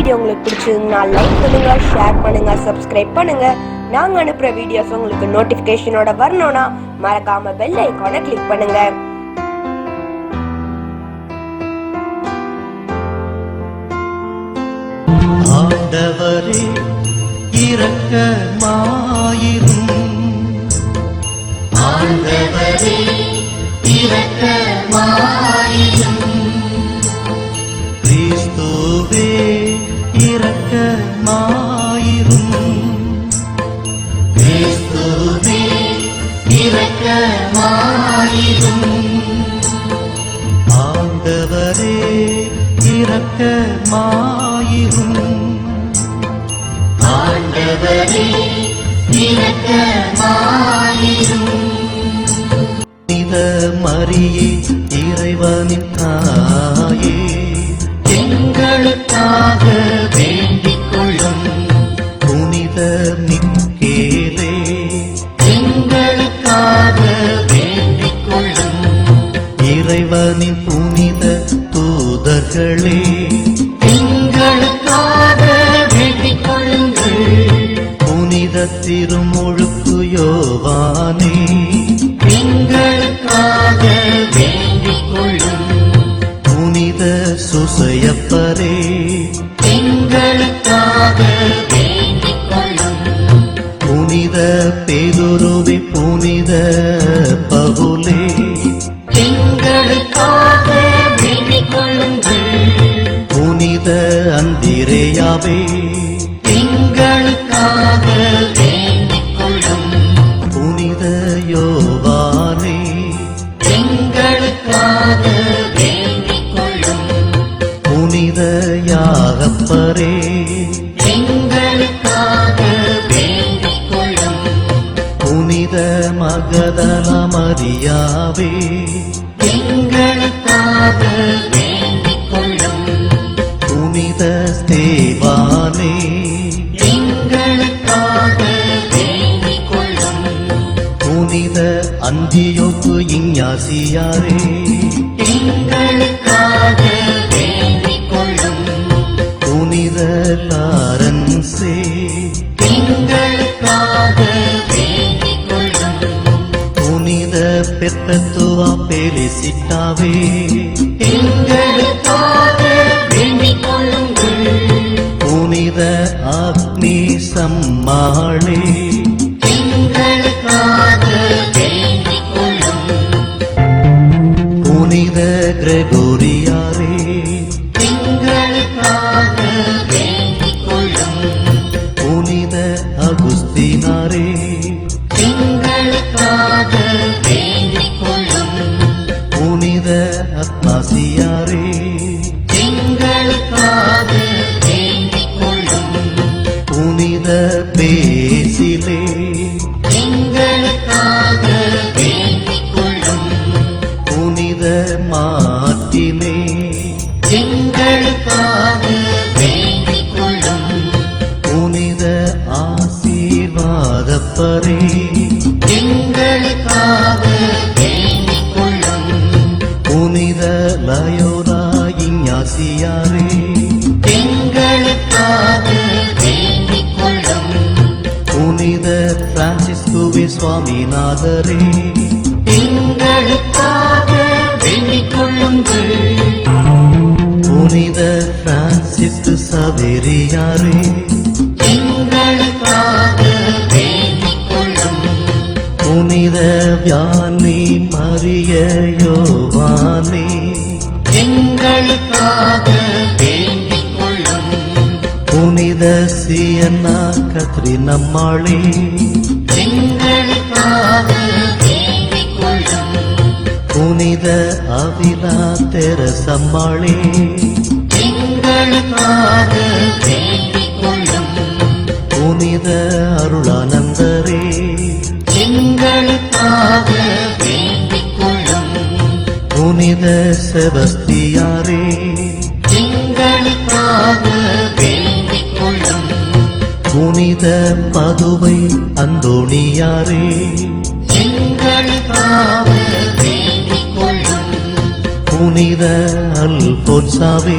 Video உங்களுக்கு பிடிச்சிருந்தா like பண்ணுங்க ஷேர் பண்ணுங்க சப்ஸ்கிரைப் பண்ணுங்க. நாங்க அனுப்புற வீடியோஸ் உங்களுக்கு நோட்டிபிகேஷனோட வரணும்னா மறக்காம பெல் ஐகானை கிளிக் பண்ணுங்க. ஆண்டவரே இரக்கமாயிரும் ஆண்டவரே இரக்கமாயிரும் இரக்கமாயிரும் ஆண்டவரே இரக்கமாயிரும் ஆண்டவரே இரக்கமாயிரும் மரியே இறைவனின் தாயே. இறைவனின் புனித தூதர்களே. எங்களுக்காக வேண்டிக் கொள்ளுங்கள். புனித திருமுழுக்கு யோவானே. எங்களுக்காக வேண்டிக் கொள்ளும் புனித சுசையப்பரே. எங்களுக்காக வேண்டிக் கொள்ளும் புனித பேதுருவி புனித அந்திரேயாவே எங்களுக்காக வேண்டிக் கொள்ளும் புனித யோவானே. எங்களுக்காக வேண்டிக் கொள்ளும் புனித யாகப்பரே. எங்களுக்காக வேண்டிக் கொள்ளும் புனித மகதல மரியாவே எங்களுக்காக தேவானே. புனித அந்தியோப்பு இஞ்ஞாசியாரே. புனித லாரன்சே புனித பெத்தத்துவா பெலிசிட்டாவே எங்களுக்காக നാളേ மாத்தினே எங்களுக்காக வேண்டிக் கொள்ளும் புனித ஆசீர்வாதப்பரே. காவிரியாரே புனித வியானி மரிய யோவானே. புனித சியன்னா கத்ரி நம்மாளே. புனித அவிலா தெரசம்மாளே. எங்களுக்காக வேண்டிக் கொள்ளும் புனித அருளானந்தரே. எங்களுக்காக வேண்டிக் கொள்ளும் புனித செபஸ்தியாரே. எங்களுக்காக வேண்டிக் கொள்ளும் புனித பதுவை அந்தோணியாரே. எங்களுக்காக புனித அல்போன்சாவே.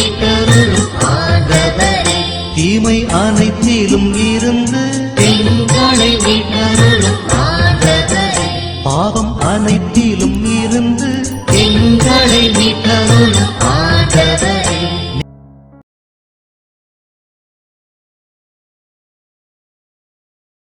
தீமை அனைத்திலும் இருந்து பாவம் அனைத்திலும் இருந்து எங்களை மீட்டருளும் ஆண்டவரே.